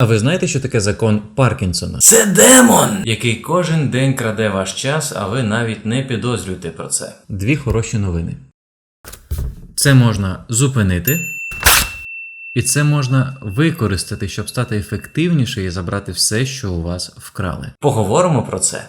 А ви знаєте, що таке закон Паркінсона? Це демон, який кожен день краде ваш час, а ви навіть не підозрюєте про це. Дві хороші новини. Це можна зупинити, і це можна використати, щоб стати ефективніше і забрати все, що у вас вкрали. Поговоримо про це.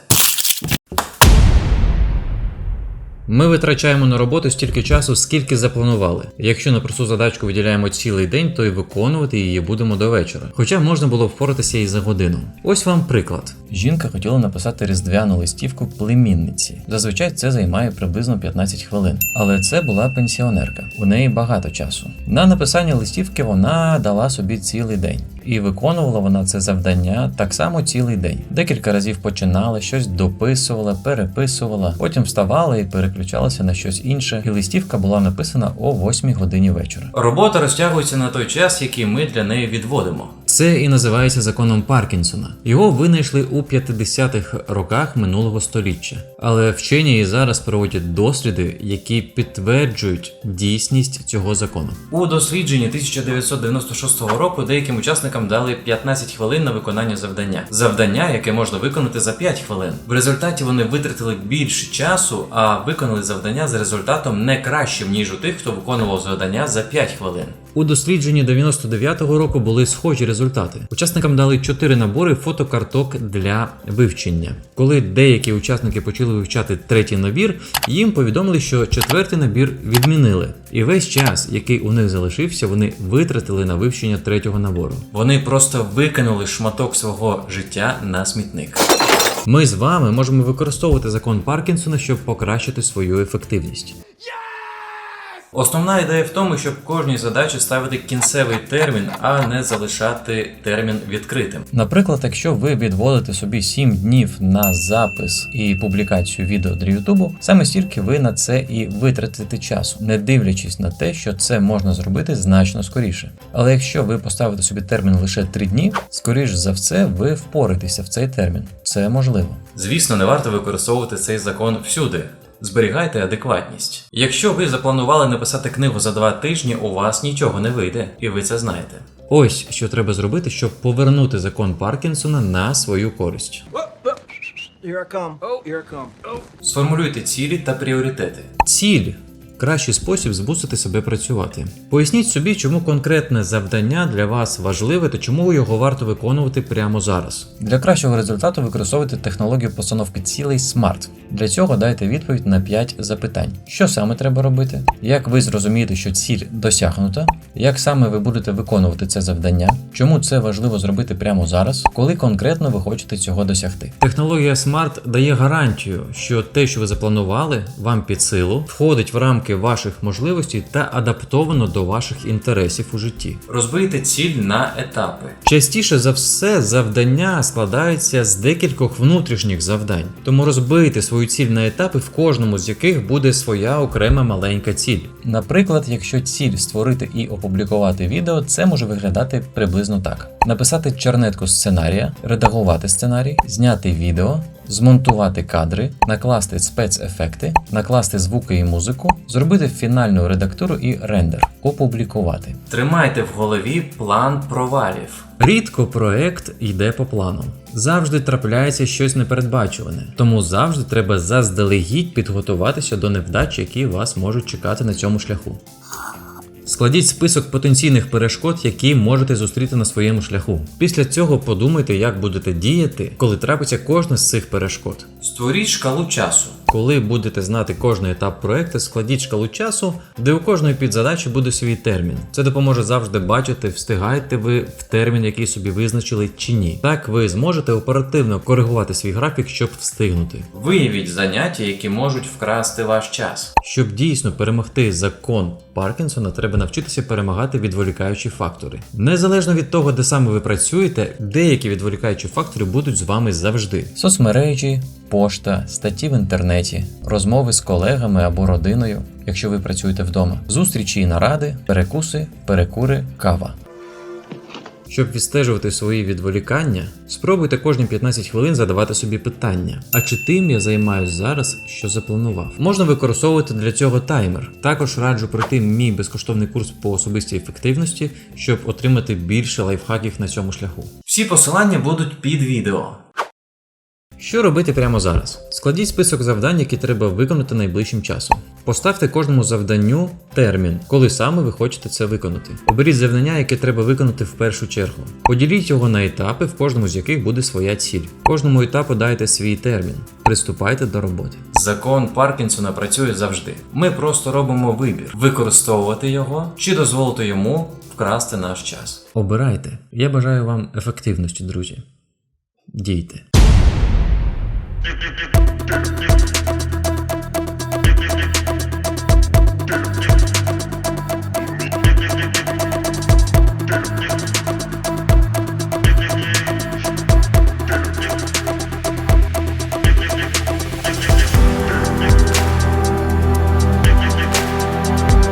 Ми витрачаємо на роботу стільки часу, скільки запланували. Якщо на просту задачку виділяємо цілий день, то й виконувати її будемо до вечора. Хоча можна було впоратися і за годину. Ось вам приклад. Жінка хотіла написати різдвяну листівку племінниці. Зазвичай це займає приблизно 15 хвилин. Але це була пенсіонерка. У неї багато часу. На написання листівки вона дала собі цілий день. І виконувала вона це завдання так само цілий день. Декілька разів починала, щось дописувала, переписувала, потім вставала і переключалася на щось інше. І листівка була написана о 8 годині вечора. Робота розтягується на той час, який ми для неї відводимо. Це і називається законом Паркінсона. Його винайшли у 50-х роках минулого століття. Але вчені і зараз проводять досліди, які підтверджують дійсність цього закону. У дослідженні 1996 року деяким учасникам дали 15 хвилин на виконання завдання. Завдання, яке можна виконати за 5 хвилин. В результаті вони витратили більше часу, а виконали завдання з результатом не кращим, ніж у тих, хто виконував завдання за 5 хвилин. У дослідженні 99-го року були схожі результати. Учасникам дали 4 набори фотокарток для вивчення. Коли деякі учасники почали вивчати третій набір, їм повідомили, що четвертий набір відмінили. І весь час, який у них залишився, вони витратили на вивчення третього набору. Вони просто викинули шматок свого життя на смітник. Ми з вами можемо використовувати закон Паркінсона, щоб покращити свою ефективність. Основна ідея в тому, щоб кожній задачі ставити кінцевий термін, а не залишати термін відкритим. Наприклад, якщо ви відводите собі 7 днів на запис і публікацію відео для Ютубу, саме стільки ви на це і витратите часу, не дивлячись на те, що це можна зробити значно скоріше. Але якщо ви поставите собі термін лише 3 дні, скоріш за все, ви впораєтеся в цей термін. Це можливо. Звісно, не варто використовувати цей закон всюди. Зберігайте адекватність. Якщо ви запланували написати книгу за два тижні, у вас нічого не вийде, і ви це знаєте. Ось що треба зробити, щоб повернути закон Паркінсона на свою користь. Сформулюйте цілі та пріоритети. Ціль кращий спосіб змусити себе працювати. Поясніть собі, чому конкретне завдання для вас важливе та чому його варто виконувати прямо зараз. Для кращого результату використовуйте технологію постановки цілей SMART. Для цього дайте відповідь на 5 запитань: що саме треба робити, як ви зрозумієте, що ціль досягнута, як саме ви будете виконувати це завдання, чому це важливо зробити прямо зараз, коли конкретно ви хочете цього досягти. Технологія SMART дає гарантію, що те, що ви запланували, вам під силу, входить в рамки ваших можливостей та адаптовано до ваших інтересів у житті. Розбийте ціль на етапи. Частіше за все, завдання складаються з декількох внутрішніх завдань, тому розбийте свою ціль на етапи, в кожному з яких буде своя окрема маленька ціль. Наприклад, якщо ціль створити і опублікувати відео, це може виглядати приблизно так: написати чернетку сценарія, редагувати сценарій, зняти відео. Змонтувати кадри, накласти спецефекти, накласти звуки і музику, зробити фінальну редактуру і рендер, опублікувати. Тримайте в голові план провалів. Рідко проект йде по плану. Завжди трапляється щось непередбачуване, тому завжди треба заздалегідь підготуватися до невдач, які вас можуть чекати на цьому шляху. Складіть список потенційних перешкод, які можете зустріти на своєму шляху. Після цього подумайте, як будете діяти, коли трапиться кожна з цих перешкод. Створіть шкалу часу. Коли будете знати кожний етап проекту, складіть шкалу часу, де у кожної підзадачі буде свій термін. Це допоможе завжди бачити, встигаєте ви в термін, який собі визначили чи ні. Так ви зможете оперативно коригувати свій графік, щоб встигнути. Виявіть заняття, які можуть вкрасти ваш час. Щоб дійсно перемогти закон Паркінсона, треба навчитися перемагати відволікаючі фактори. Незалежно від того, де саме ви працюєте, деякі відволікаючі фактори будуть з вами завжди. Соцмережі, пошта, статті в інтернеті, розмови з колегами або родиною, якщо ви працюєте вдома, зустрічі і наради, перекуси, перекури, кава. Щоб відстежувати свої відволікання, спробуйте кожні 15 хвилин задавати собі питання: а чи тим я займаюсь зараз, що запланував? Можна використовувати для цього таймер. Також раджу пройти мій безкоштовний курс по особистій ефективності, щоб отримати більше лайфхаків на цьому шляху. Всі посилання будуть під відео. Що робити прямо зараз? Складіть список завдань, які треба виконати найближчим часом. Поставте кожному завданню термін, коли саме ви хочете це виконати. Оберіть завдання, яке треба виконати в першу чергу. Поділіть його на етапи, в кожному з яких буде своя ціль. Кожному етапу дайте свій термін. Приступайте до роботи. Закон Паркінсона працює завжди. Ми просто робимо вибір: використовувати його чи дозволити йому вкрасти наш час. Обирайте. Я бажаю вам ефективності, друзі. Дійте. Thank you.